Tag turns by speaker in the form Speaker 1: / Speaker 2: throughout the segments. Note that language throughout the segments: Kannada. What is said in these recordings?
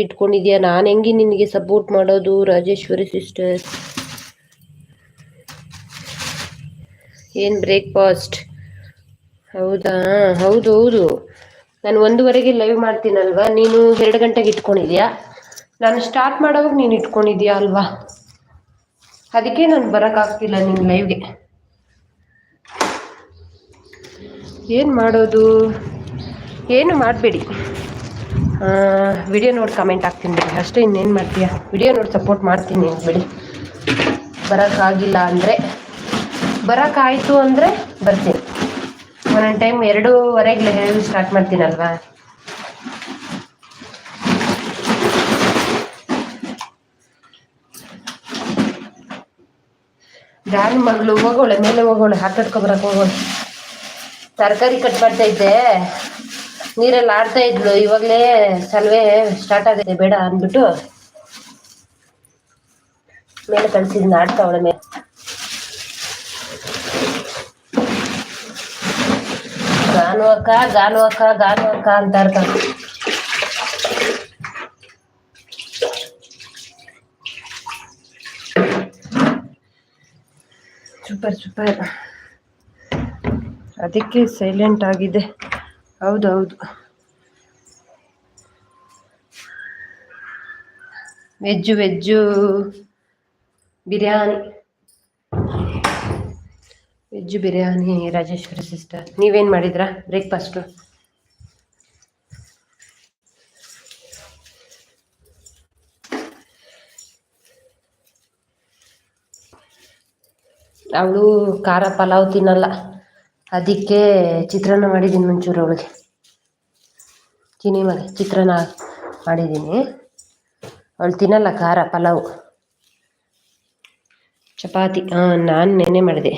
Speaker 1: ಇಟ್ಕೊಂಡಿದ್ಯಾ? ನಾನು ಹೆಂಗೆ ನಿನಗೆ ಸಪೋರ್ಟ್ ಮಾಡೋದು ರಾಜೇಶ್ವರಿ ಸಿಸ್ಟರ್ ಏನು ಬ್ರೇಕ್ಫಾಸ್ಟ್ ಹೌದಾ? ಹೌದು ಹೌದು. ನಾನು ಒಂದುವರೆಗೆ ಲೈವ್ ಮಾಡ್ತೀನಲ್ವಾ? ನೀನು ಎರಡು ಗಂಟೆಗೆ ಇಟ್ಕೊಂಡಿದ್ಯಾ? ನಾನು ಸ್ಟಾರ್ಟ್ ಮಾಡೋವಾಗ ನೀನು ಇಟ್ಕೊಂಡಿದ್ಯಾ ಅಲ್ವಾ? ಅದಕ್ಕೆ ನಾನು ಬರೋಕ್ಕಾಗ್ತಿಲ್ಲ ನಿನ್ನ ಲೈವ್ಗೆ ಏನು ಮಾಡೋದು? ಏನು ಮಾಡಬೇಡಿ. ವಿಡಿಯೋ ನೋಡಿ ಕಮೆಂಟ್ ಹಾಕ್ತೀನಿ ಬಿಡಿ. ಅಷ್ಟೇ ಇನ್ನೇನು ಮಾಡ್ತೀಯ? ವಿಡಿಯೋ ನೋಡಿ ಸಪೋರ್ಟ್ ಮಾಡ್ತೀನಿ ಬಿಡಿ. ಬರೋಕ್ಕಾಗಿಲ್ಲ ಅಂದರೆ ಬರೋಕ್ಕಾಯಿತು ಅಂದರೆ ಬರ್ತೀನಿ. ಒಂದೊಂದು ಟೈಮ್ ಎರಡೂವರೆಗೆ ಹೇಳಿ ಸ್ಟಾರ್ಟ್ ಮಾಡ್ತೀನಲ್ವಾ? ಗಾಳಿ ಮಗಳು, ಹೋಗೋಳೆ, ಮೇಲೆ ಹೋಗೋಳೆ ಹಾಕಿಟ್ಕೊಬರಕ್ಕೆ ಹೋಗೋಳೆ. ತರಕಾರಿ ಕಟ್ ಮಾಡ್ತಾ ಇದ್ದೆ. ನೀರಲ್ಲಿ ಆಡ್ತಾ ಇದ್ಲು. ಇವಾಗಲೇ ಸಲ್ವೆ ಸ್ಟಾರ್ಟ್ ಆಗಿದೆ ಬೇಡ ಅಂದ್ಬಿಟ್ಟು ಮೇಲೆ ಕಳಿಸಿದ್ನ ಆಡ್ತಾವಳೆ ಮೇಲೆ ಗಾನು ಅಕ್ಕ ಗಾನು ಅಕ್ಕ ಗಾನು ಅಕ್ಕ ಅಂತ ಇರ್ತಾವೆ ಸೂಪರ್ ಸೂಪರ್ ಅದಕ್ಕೆ ಸೈಲೆಂಟ್ ಆಗಿದೆ. ಹೌದು ಹೌದು veg veg, biryani. Veg biryani, Rajeshwari sister ನೀವೇನು ಮಾಡಿದ್ರಾ ಬ್ರೇಕ್ಫಾಸ್ಟು ಅವಳು ಖಾರ ಪಲಾವ್ ತಿನ್ನಲ್ಲ. ಅದಕ್ಕೆ ಚಿತ್ರಾನ್ನ ಮಾಡಿದ್ದೀನಿ ಮುಂಚೂರು ಅವಳಿಗೆ. ಚಿನಿ ಮನೆ ಚಿತ್ರಾನ್ನ ಮಾಡಿದ್ದೀನಿ. ಅವಳು ತಿನ್ನಲ್ಲ ಖಾರ, ಪಲಾವು. ಚಪಾತಿ ಹಾಂ ನಾನು ನೆನ್ನೆ ಮಾಡಿದೆ.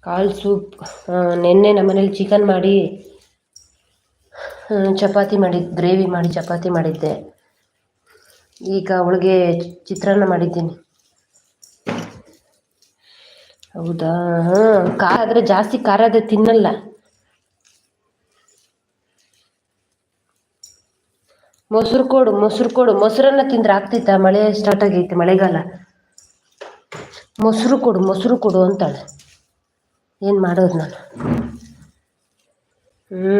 Speaker 1: ಕಾಲು ಸೂಪ್ ನೆನ್ನೆ ನಮ್ಮನೇಲಿ ಚಿಕನ್ ಮಾಡಿ ಚಪಾತಿ ಮಾಡಿ, ಗ್ರೇವಿ ಮಾಡಿ, ಚಪಾತಿ ಮಾಡಿದ್ದೆ. ಈಗ ಅವಳಿಗೆ ಚಿತ್ರಾನ್ನ ಮಾಡಿದ್ದೀನಿ. ಹೌದಾ? ಹಾಂ, ಖಾರ ಆದರೆ ಜಾಸ್ತಿ ಖಾರ ಆದರೆ ತಿನ್ನಲ್ಲ. ಮೊಸರು ಕೊಡು ಮೊಸರು ಕೊಡು. ಮೊಸರನ್ನ ತಿಂದ್ರೆ ಆಗ್ತೈತಾ? ಮಳೆ ಸ್ಟಾರ್ಟ್ ಆಗೈತೆ, ಮಳೆಗಾಲ. ಮೊಸರು ಕೊಡು ಮೊಸರು ಕೊಡು ಅಂತಾಳೆ. ಏನು ಮಾಡೋದು ನಾನು? ಹ್ಞೂ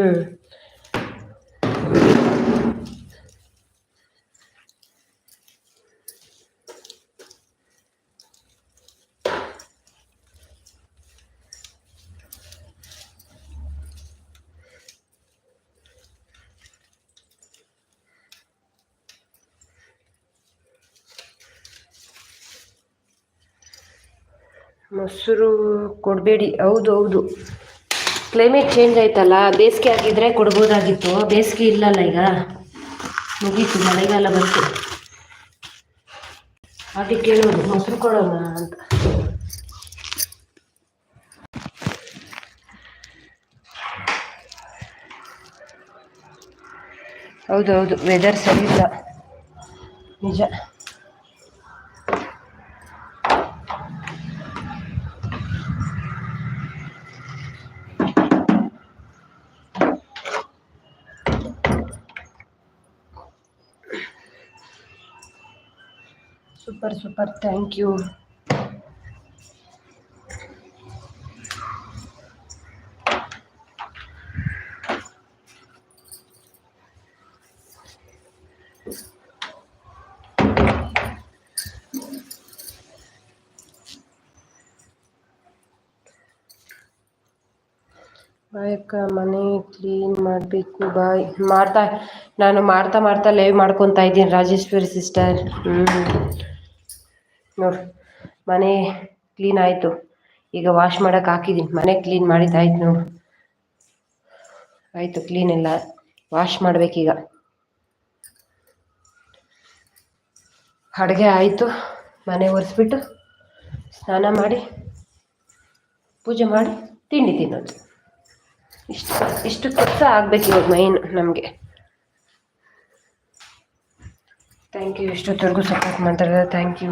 Speaker 1: ಮೊಸರು ಕೊಡಬೇಡಿ. ಹೌದು ಹೌದು. ಕ್ಲೈಮೇಟ್ ಚೇಂಜ್ ಆಯ್ತಲ್ಲ, ಬೇಸಿಗೆ ಆಗಿದ್ರೆ ಕೊಡ್ಬೋದಾಗಿತ್ತು. ಬೇಸಿಗೆ ಇಲ್ಲಲ್ಲ ಈಗ. ಮುಗೀತು, ಮಳೆಗಾಲ ಬಂತು. ಅದಕ್ಕೆ ಕೇಳೋದು, ಮೊಸರು ಕೊಡೋಣ ಅಂತ. ಹೌದು ಹೌದು. ವೆದರ್ ಸರಿ ಇಲ್ಲ. ನಿಜ. ಸೂಪರ್ ಸೂಪರ್ ಥ್ಯಾಂಕ್ ಯು ಬಾಯಕ್ಕ ಮನೆ ಕ್ಲೀನ್ ಮಾಡಬೇಕು. ಬಾಯ್ ಮಾಡ್ತಾ ನಾನು ಮಾಡ್ತಾ ಮಾಡ್ತಾ ಲೈವ್ ಮಾಡ್ಕೊತಾ ಇದ್ದೀನಿ ರಾಜೇಶ್ವರಿ ಸಿಸ್ಟರ್ ಹ್ಞೂ ನೋಡಿ, ಮನೆ ಕ್ಲೀನ್ ಆಯಿತು. ಈಗ ವಾಶ್ ಮಾಡೋಕೆ ಹಾಕಿದೀನಿ. ಮನೆ ಕ್ಲೀನ್ ಮಾಡಿದ್ದಾಯ್ತು ನೋಡು. ಆಯಿತು ಕ್ಲೀನ್ ಎಲ್ಲ. ವಾಶ್ ಮಾಡ್ಬೇಕೀಗ. ಅಡುಗೆ ಆಯಿತು. ಮನೆ ಒರೆಸ್ಬಿಟ್ಟು ಸ್ನಾನ ಮಾಡಿ, ಪೂಜೆ ಮಾಡಿ ತಿಂಡಿ ತಿನ್ನೋದು. ಇಷ್ಟು ಇಷ್ಟು ಕೆಲಸ ಆಗಬೇಕು ಇವಾಗ ಮೈನ್ ನಮಗೆ. ಥ್ಯಾಂಕ್ ಯು ಇಷ್ಟೊತ್ತವರೆಗೂ ಸಪೋರ್ಟ್ ಮಾಡ್ತಾರೆ ಥ್ಯಾಂಕ್ ಯು